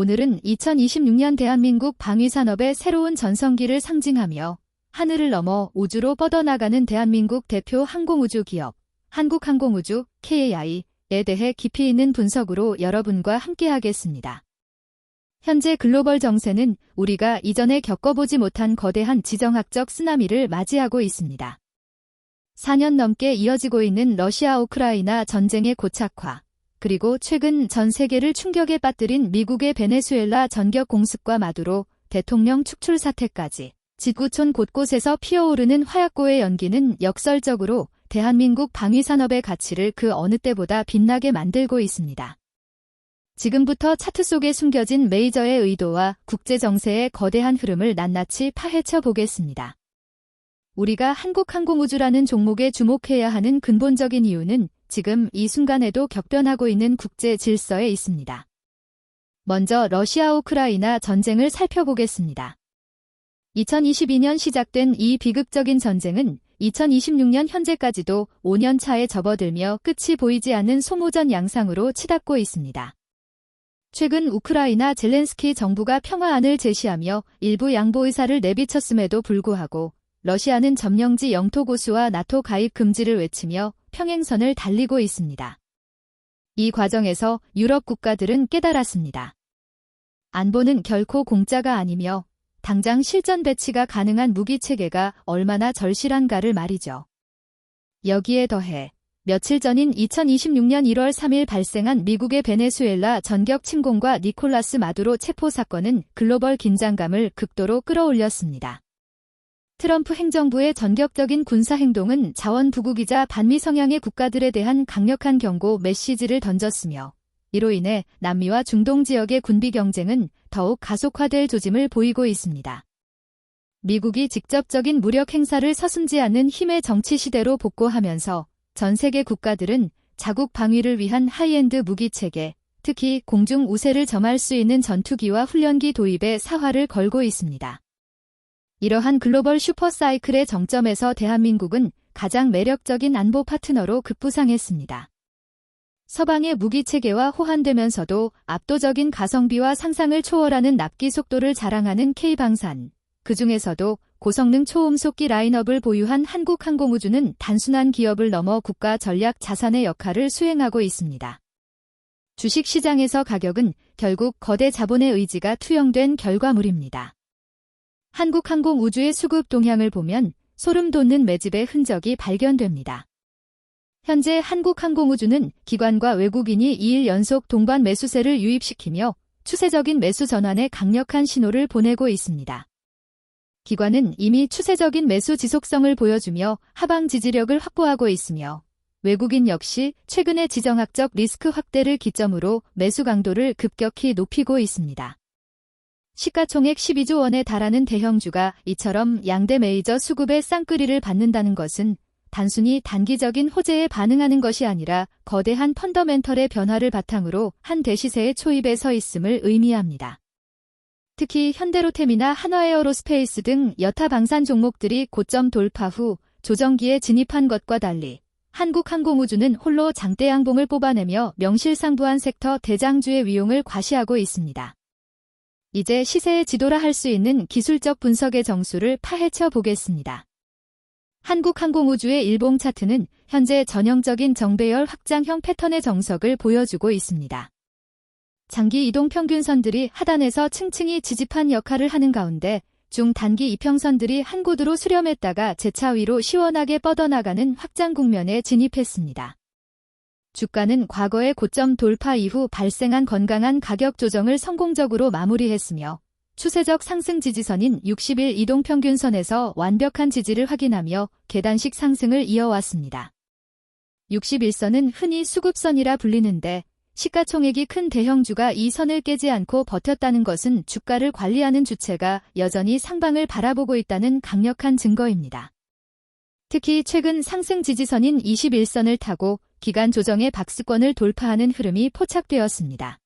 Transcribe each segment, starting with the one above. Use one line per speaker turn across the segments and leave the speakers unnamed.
오늘은 2026년 대한민국 방위산업의 새로운 전성기를 상징하며 하늘을 넘어 우주로 뻗어나가는 대한민국 대표 항공우주 기업 한국항공우주 KAI에 대해 깊이 있는 분석으로 여러분과 함께하겠습니다. 현재 글로벌 정세는 우리가 이전에 겪어보지 못한 거대한 지정학적 쓰나미를 맞이하고 있습니다. 4년 넘게 이어지고 있는 러시아 우크라이나 전쟁의 고착화, 그리고 최근 전 세계를 충격에 빠뜨린 미국의 베네수엘라 전격 공습과 마두로 대통령 축출 사태까지 지구촌 곳곳에서 피어오르는 화약고의 연기는 역설적으로 대한민국 방위산업의 가치를 그 어느 때보다 빛나게 만들고 있습니다. 지금부터 차트 속에 숨겨진 메이저의 의도와 국제 정세의 거대한 흐름을 낱낱이 파헤쳐 보겠습니다. 우리가 한국항공우주라는 종목에 주목해야 하는 근본적인 이유는 지금 이 순간에도 격변하고 있는 국제 질서에 있습니다. 먼저 러시아 우크라이나 전쟁을 살펴보겠습니다. 2022년 시작된 이 비극적인 전쟁은 2026년 현재까지도 5년 차에 접어들며 끝이 보이지 않는 소모전 양상으로 치닫고 있습니다. 최근 우크라이나 젤렌스키 정부가 평화안을 제시하며 일부 양보 의사를 내비쳤음에도 불구하고 러시아는 점령지 영토 고수와 나토 가입 금지를 외치며 평행선을 달리고 있습니다. 이 과정에서 유럽 국가들은 깨달았습니다. 안보는 결코 공짜가 아니며 당장 실전 배치가 가능한 무기 체계가 얼마나 절실한가를 말이죠. 여기에 더해 며칠 전인 2026년 1월 3일 발생한 미국의 베네수엘라 전격 침공과 니콜라스 마두로 체포 사건은 글로벌 긴장감을 극도로 끌어올렸습니다. 트럼프 행정부의 전격적인 군사 행동은 자원 부국이자 반미 성향의 국가들에 대한 강력한 경고 메시지를 던졌으며 이로 인해 남미와 중동 지역의 군비 경쟁은 더욱 가속화될 조짐을 보이고 있습니다. 미국이 직접적인 무력 행사를 서슴지 않는 힘의 정치 시대로 복구하면서 전 세계 국가들은 자국 방위를 위한 하이엔드 무기 체계, 특히 공중 우세를 점할 수 있는 전투기와 훈련기 도입에 사활을 걸고 있습니다. 이러한 글로벌 슈퍼사이클의 정점에서 대한민국은 가장 매력적인 안보 파트너로 급부상했습니다. 서방의 무기 체계와 호환되면서도 압도적인 가성비와 상상을 초월하는 납기 속도를 자랑하는 K방산. 그 중에서도 고성능 초음속기 라인업을 보유한 한국항공우주는 단순한 기업을 넘어 국가 전략 자산의 역할을 수행하고 있습니다. 주식시장에서 가격은 결국 거대 자본의 의지가 투영된 결과물입니다. 한국항공 우주의 수급 동향을 보면 소름 돋는 매집의 흔적이 발견됩니다. 현재 한국항공우주는 기관과 외국인이 2일 연속 동반 매수세를 유입시키며 추세적인 매수 전환에 강력한 신호를 보내고 있습니다. 기관은 이미 추세적인 매수 지속성을 보여주며 하방 지지력을 확보하고 있으며 외국인 역시 최근의 지정학적 리스크 확대를 기점으로 매수 강도를 급격히 높이고 있습니다. 시가총액 12조 원에 달하는 대형주가 이처럼 양대 메이저 수급의 쌍끌이를 받는다는 것은 단순히 단기적인 호재에 반응하는 것이 아니라 거대한 펀더멘털의 변화를 바탕으로 한 대시세의 초입에 서 있음을 의미합니다. 특히 현대로템이나 한화에어로스페이스 등 여타 방산 종목들이 고점 돌파 후 조정기에 진입한 것과 달리 한국항공우주는 홀로 장대 양봉을 뽑아내며 명실상부한 섹터 대장주의 위용을 과시하고 있습니다. 이제 시세의 지도라 할 수 있는 기술적 분석의 정수를 파헤쳐 보겠습니다. 한국항공우주의 일봉 차트는 현재 전형적인 정배열 확장형 패턴의 정석을 보여주고 있습니다. 장기 이동 평균선들이 하단에서 층층이 지집한 역할을 하는 가운데 중단기 이평선들이 한 곳으로 수렴했다가 재차 위로 시원하게 뻗어나가는 확장 국면에 진입했습니다. 주가는 과거의 고점 돌파 이후 발생한 건강한 가격 조정을 성공적으로 마무리했으며 추세적 상승 지지선인 60일 이동평균선에서 완벽한 지지를 확인하며 계단식 상승을 이어왔습니다. 61선은 흔히 수급선이라 불리는데 시가총액이 큰 대형주가 이 선을 깨지 않고 버텼다는 것은 주가를 관리하는 주체가 여전히 상방을 바라보고 있다는 강력한 증거입니다. 특히 최근 상승 지지선인 21선을 타고 기간 조정의 박스권을 돌파하는 흐름이 포착되었습니다.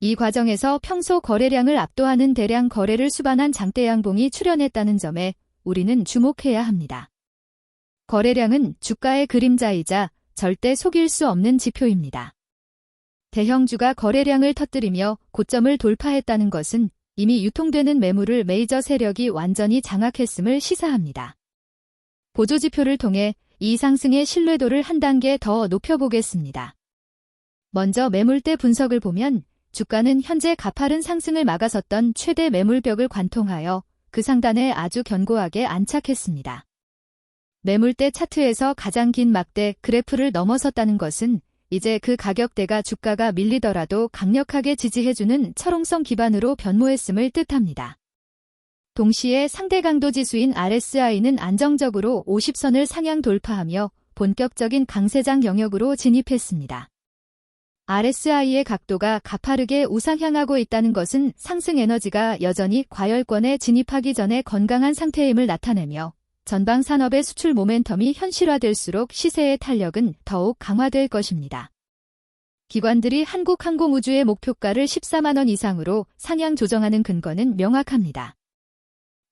이 과정에서 평소 거래량을 압도하는 대량 거래를 수반한 장대 양봉이 출현했다는 점에 우리는 주목해야 합니다. 거래량은 주가의 그림자이자 절대 속일 수 없는 지표입니다. 대형주가 거래량을 터뜨리며 고점을 돌파했다는 것은 이미 유통되는 매물을 메이저 세력이 완전히 장악했음을 시사합니다. 보조지표를 통해 이 상승의 신뢰도를 한 단계 더 높여보겠습니다. 먼저 매물대 분석을 보면 주가는 현재 가파른 상승을 막아섰던 최대 매물벽을 관통하여 그 상단에 아주 견고하게 안착했습니다. 매물대 차트에서 가장 긴 막대 그래프를 넘어섰다는 것은 이제 그 가격대가 주가가 밀리더라도 강력하게 지지해주는 철옹성 기반으로 변모했음을 뜻합니다. 동시에 상대 강도 지수인 RSI는 안정적으로 50선을 상향 돌파하며 본격적인 강세장 영역으로 진입했습니다. RSI의 각도가 가파르게 우상향하고 있다는 것은 상승 에너지가 여전히 과열권에 진입하기 전에 건강한 상태임을 나타내며 전방 산업의 수출 모멘텀이 현실화될수록 시세의 탄력은 더욱 강화될 것입니다. 기관들이 한국항공우주의 목표가를 14만원 이상으로 상향 조정하는 근거는 명확합니다.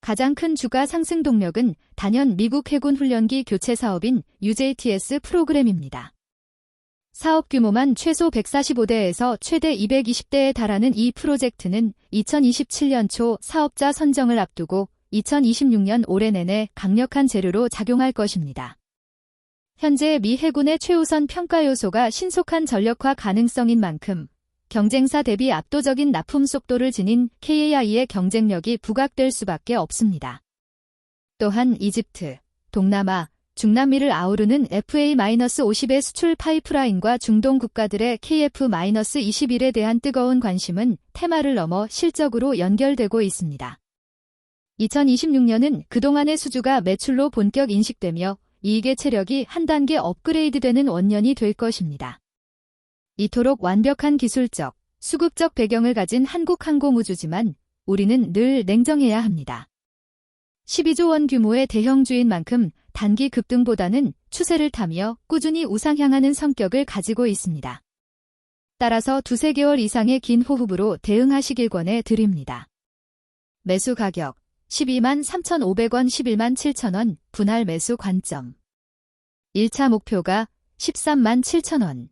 가장 큰 주가 상승 동력은 단연 미국 해군 훈련기 교체 사업인 UJTS 프로그램입니다. 사업 규모만 최소 145대에서 최대 220대에 달하는 이 프로젝트는 2027년 초 사업자 선정을 앞두고 2026년 올해 내내 강력한 재료로 작용할 것입니다. 현재 미 해군의 최우선 평가 요소가 신속한 전력화 가능성인 만큼 경쟁사 대비 압도적인 납품 속도를 지닌 KAI의 경쟁력이 부각될 수밖에 없습니다. 또한 이집트, 동남아, 중남미를 아우르는 FA-50의 수출 파이프라인과 중동 국가들의 KF-21에 대한 뜨거운 관심은 테마를 넘어 실적으로 연결되고 있습니다. 2026년은 그동안의 수주가 매출로 본격 인식되며 이익의 체력이 한 단계 업그레이드되는 원년이 될 것입니다. 이토록 완벽한 기술적, 수급적 배경을 가진 한국항공우주지만 우리는 늘 냉정해야 합니다. 12조 원 규모의 대형주인 만큼 단기 급등보다는 추세를 타며 꾸준히 우상향하는 성격을 가지고 있습니다. 따라서 두세 개월 이상의 긴 호흡으로 대응하시길 권해 드립니다. 매수 가격 12만 3,500원 11만 7천원 분할 매수 관점 1차 목표가 13만 7천원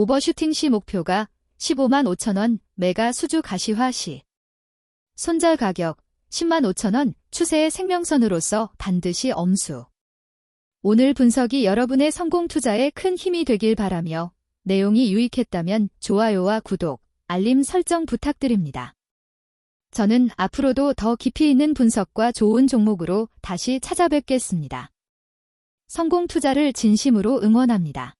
오버슈팅 시 목표가 15만 5천원 메가 수주 가시화 시 손절 가격 10만 5천원 추세의 생명선으로서 반드시 엄수 오늘 분석이 여러분의 성공 투자에 큰 힘이 되길 바라며 내용이 유익했다면 좋아요와 구독, 알림 설정 부탁드립니다. 저는 앞으로도 더 깊이 있는 분석과 좋은 종목으로 다시 찾아뵙겠습니다. 성공 투자를 진심으로 응원합니다.